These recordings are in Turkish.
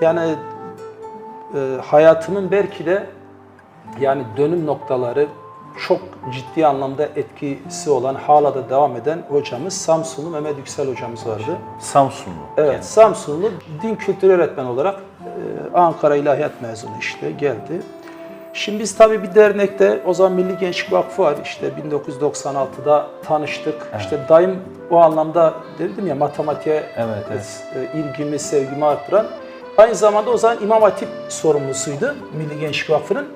yani e, hayatımın belki de yani dönüm noktaları çok ciddi anlamda etkisi olan, hala da devam eden hocamız Samsunlu Mehmet Yüksel hocamız vardı. Samsunlu. Evet, Samsunlu din kültürü öğretmen olarak e, Ankara İlahiyat mezunu işte geldi. Şimdi biz tabii bir dernekte, o zaman Milli Gençlik Vakfı var işte 1996'da tanıştık. İşte dayım o anlamda dedim ya matematiğe Evet, evet. e, ilgimi, sevgimi arttıran. Aynı zamanda o zaman İmam Hatip sorumlusuydu Milli Gençlik Vakfı'nın.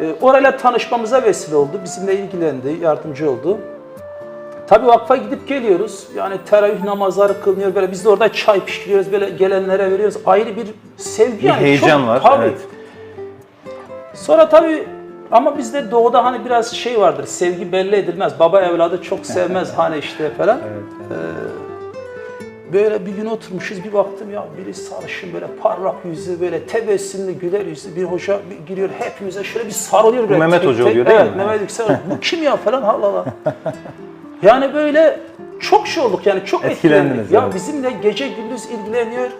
E, orayla tanışmamıza vesile oldu. Bizimle ilgilendi, yardımcı oldu. Tabii vakfa gidip geliyoruz. Yani teravih namazları kılınıyor böyle. Biz de orada çay pişiriyoruz böyle gelenlere veriyoruz. Ayrı bir sevgi Bir yani. heyecan Çok- var. Tabii. Evet. Sonra tabii ama bizde doğuda hani biraz şey vardır. Sevgi belli edilmez. Baba evladı çok sevmez hani işte falan. Ee, böyle bir gün oturmuşuz bir baktım ya biri sarışın böyle parlak yüzü böyle tebessümlü güler yüzlü bir hoca bir giriyor hepimize şöyle bir sarılıyor. böyle. Mehmet Hoca oluyor değil evet, mi? Mehmet Yüksel. Bu kim ya falan Allah Allah. Yani böyle çok şey olduk yani çok Etkilendiniz, etkilendik. Ya evet. bizimle gece gündüz ilgileniyor.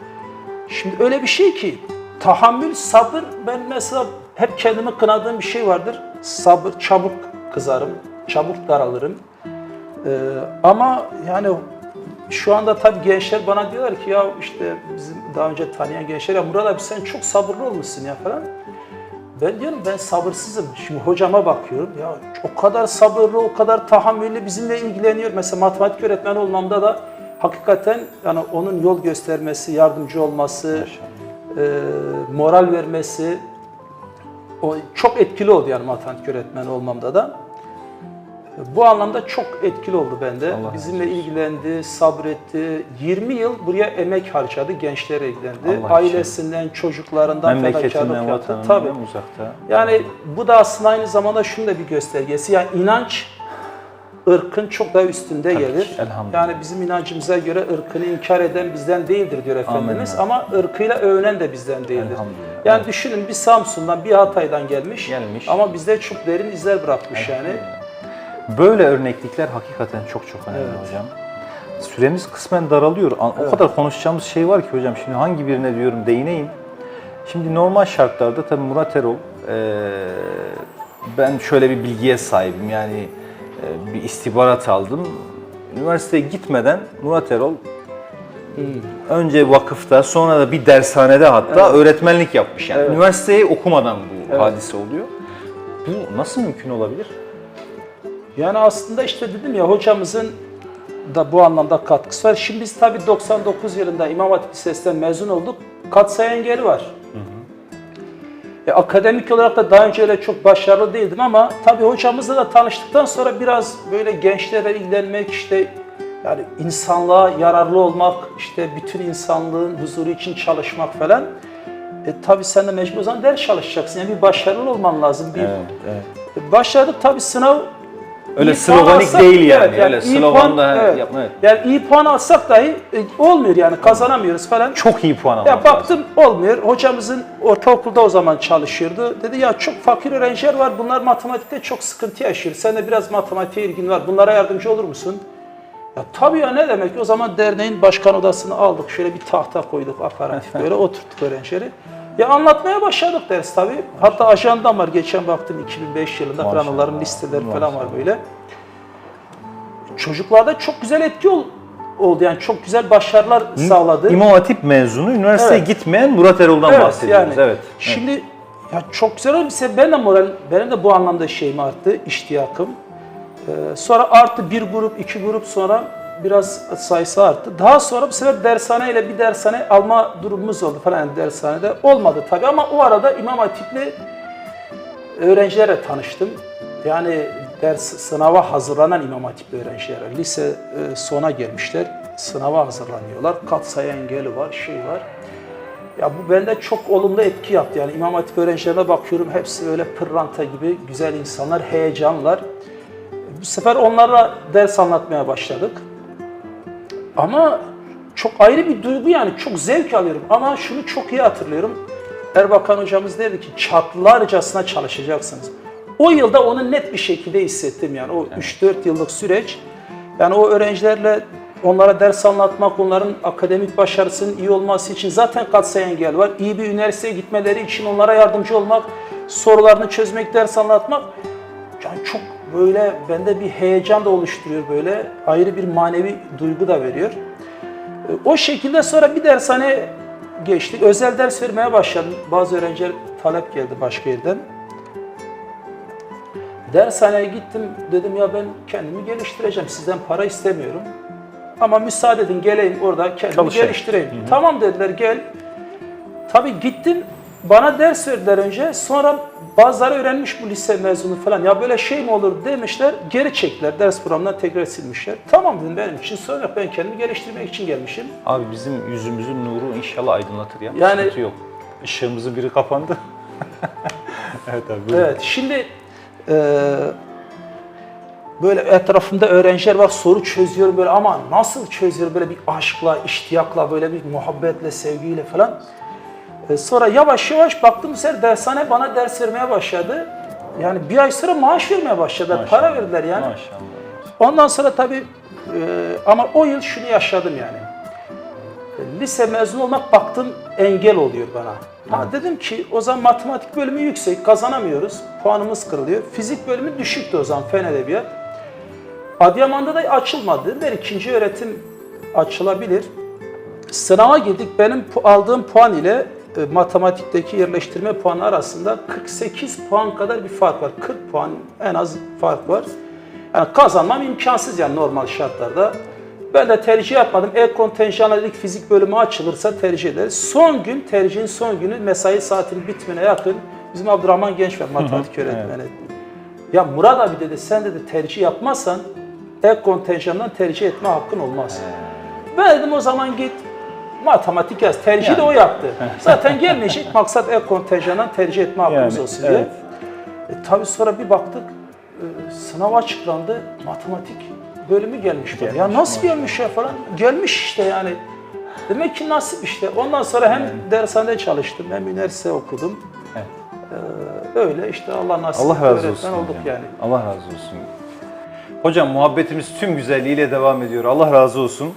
Şimdi öyle bir şey ki tahammül, sabır ben mesela hep kendimi kınadığım bir şey vardır. Sabır, çabuk kızarım, çabuk daralırım. Ee, ama yani şu anda tabii gençler bana diyorlar ki ya işte bizim daha önce tanıyan gençler ya Murat abi sen çok sabırlı olmuşsun ya falan. Ben diyorum ben sabırsızım. Şimdi hocama bakıyorum ya o kadar sabırlı, o kadar tahammüllü bizimle ilgileniyor. Mesela matematik öğretmeni olmamda da hakikaten yani onun yol göstermesi, yardımcı olması, e, moral vermesi o çok etkili oldu yani matematik öğretmeni olmamda da. Bu anlamda çok etkili oldu bende. Allah Bizimle ilgilendi, sabretti. 20 yıl buraya emek harcadı, gençlere ilgilendi. Allah için. Ailesinden, çocuklarından Memleketinden, fedakarlık yaptı. Tabii. uzakta. Yani bu da aslında aynı zamanda şunun da bir göstergesi. Yani inanç ırkın çok daha üstünde Tabii gelir. ki. Yani bizim inancımıza göre ırkını inkar eden bizden değildir diyor Efendimiz. Amin. Ama ırkıyla övünen de bizden değildir. Yani Evet. düşünün bir Samsun'dan, bir Hatay'dan gelmiş. Gelmiş. Ama bizde çok derin izler bırakmış yani. Böyle örneklikler hakikaten çok çok önemli Evet. hocam. Süremiz kısmen daralıyor. O kadar konuşacağımız şey var ki hocam. Şimdi hangi birine diyorum değineyim. Şimdi normal şartlarda tabii Murat Erol, eee, ben şöyle bir bilgiye sahibim. Yani eee, bir istihbarat aldım. Üniversiteye gitmeden Murat Erol önce vakıfta sonra da bir dershanede hatta öğretmenlik yapmış. Yani Evet. üniversiteyi okumadan bu Evet. hadise oluyor. Bu nasıl mümkün olabilir? Yani aslında işte dedim ya hocamızın da bu anlamda katkısı var. Şimdi biz tabii 99 yılında İmam Hatip Lisesi'nden mezun olduk. Katsayı engeli var. E, akademik olarak da daha önce öyle çok başarılı değildim ama tabii hocamızla da tanıştıktan sonra biraz böyle gençlere ilgilenmek işte yani insanlığa yararlı olmak, işte bütün insanlığın huzuru için çalışmak falan. E, tabii sen de mecbur o zaman ders çalışacaksın. Yani bir başarılı olman lazım. Bir, Evet, evet. Başladık tabii sınav Öyle iyi sloganik değil yani. Öyle iyi slogan puan- da evet. yapma. Evet. Yani iyi puan alsak dahi e, olmuyor yani kazanamıyoruz falan. Çok iyi puan almak Ya lazım. baktım olmuyor. Hocamızın ortaokulda o zaman çalışıyordu. Dedi ya çok fakir öğrenciler var. Bunlar matematikte çok sıkıntı yaşıyor. Sen de biraz matematiğe ilgin var. Bunlara yardımcı olur musun? Ya tabii ya ne demek? O zaman derneğin başkan odasını aldık. Şöyle bir tahta koyduk aparatif böyle oturttuk öğrencileri. Ya anlatmaya başladık ders tabii. Hatta ajandam var. Geçen baktım 2005 yılında falan Maşallah, onların listeleri falan var maşallah. böyle. Çocuklarda çok güzel etki ol- oldu. Yani çok güzel başarılar sağladı. İmam Hatip mezunu, üniversiteye Evet. gitmeyen Murat Erol'dan bahsediyoruz. Evet. Şimdi ya çok güzel oldu. Mesela ben de moral, benim de bu anlamda şeyim arttı, iştiyakım. Ee, sonra arttı bir grup, iki grup sonra biraz sayısı arttı. Daha sonra bu sefer dershaneyle bir dershane alma durumumuz oldu falan dershanede. Olmadı tabii ama o arada İmam Hatipli öğrencilerle tanıştım. Yani ders sınava hazırlanan İmam Hatipli öğrenciler. Lise e, sona gelmişler. Sınava hazırlanıyorlar. Katsayı engeli var, şey var. Ya bu bende çok olumlu etki yaptı. Yani İmam Hatip öğrencilerine bakıyorum hepsi öyle pırlanta gibi güzel insanlar, heyecanlar. Bu sefer onlarla ders anlatmaya başladık. Ama çok ayrı bir duygu yani çok zevk alıyorum. Ama şunu çok iyi hatırlıyorum. Erbakan hocamız derdi ki çatlarcasına çalışacaksınız. O yılda onu net bir şekilde hissettim yani o 3-4 yıllık süreç. Yani o öğrencilerle onlara ders anlatmak, onların akademik başarısının iyi olması için zaten katsayı engel var. İyi bir üniversiteye gitmeleri için onlara yardımcı olmak, sorularını çözmek, ders anlatmak yani çok böyle bende bir heyecan da oluşturuyor böyle. Ayrı bir manevi duygu da veriyor. E, O şekilde sonra bir dershane geçtik. Özel ders vermeye başladım. Bazı öğrenciler talep geldi başka yerden. Dershaneye gittim. Dedim ya ben kendimi geliştireceğim. Sizden para istemiyorum. Ama müsaade edin geleyim orada kendimi Çalışayım. geliştireyim. Tamam dediler gel. Tabii gittim bana ders verdiler önce. Sonra bazıları öğrenmiş bu lise mezunu falan. Ya böyle şey mi olur demişler. Geri çektiler. Ders programından tekrar silmişler. Tamam dedim benim için sorun yok. Ben kendimi geliştirmek için gelmişim. Abi bizim yüzümüzün nuru inşallah aydınlatır ya. Yani- Sıkıntı yok. Işığımızın biri kapandı. evet abi. buyurun. Evet, şimdi e, böyle etrafımda öğrenciler var soru çözüyor böyle ama nasıl çözüyor böyle bir aşkla, iştiyakla, böyle bir muhabbetle, sevgiyle falan. E, sonra yavaş yavaş baktım sefer dershane bana ders vermeye başladı. Yani bir ay sonra maaş vermeye başladılar, Maşallah. para verdiler yani. Maşallah. Ondan sonra tabii e, ama o yıl şunu yaşadım yani. E, Lise mezun olmak baktım engel oluyor bana. Ha dedim ki o zaman matematik bölümü yüksek kazanamıyoruz. Puanımız kırılıyor. Fizik bölümü düşüktü o zaman fen edebiyat. Adıyaman'da da açılmadı. Der ikinci öğretim açılabilir. Sınava girdik. Benim aldığım puan ile matematikteki yerleştirme puanı arasında 48 puan kadar bir fark var. 40 puan en az fark var. Yani kazanmam imkansız yani normal şartlarda. Ben de tercih yapmadım. E kontenjanla dedik fizik bölümü açılırsa tercih ederiz. Son gün, tercihin son günü mesai saatinin bitmene yakın bizim Abdurrahman Genç var matematik öğretmeni. Ya Murat abi dedi sen dedi tercih yapmazsan ek kontenjandan tercih etme hakkın olmaz. Ben dedim o zaman git matematik yaz. Tercihi de o yaptı. Zaten gelmeyecek maksat ek kontenjandan tercih etme hakkımız Yani, olsun diye. evet. E, tabii sonra bir baktık e, sınav açıklandı. Matematik bölümü gelmiş. bana. Ya Gelmiş, nasıl gelmiş ya falan. Gelmiş işte yani. Demek ki nasip işte. Ondan sonra hem dershanede çalıştım hem üniversite okudum. Evet. Ee, öyle işte Allah nasip Allah razı olsun. olduk hocam. yani. Allah razı olsun. Hocam muhabbetimiz tüm güzelliğiyle devam ediyor. Allah razı olsun.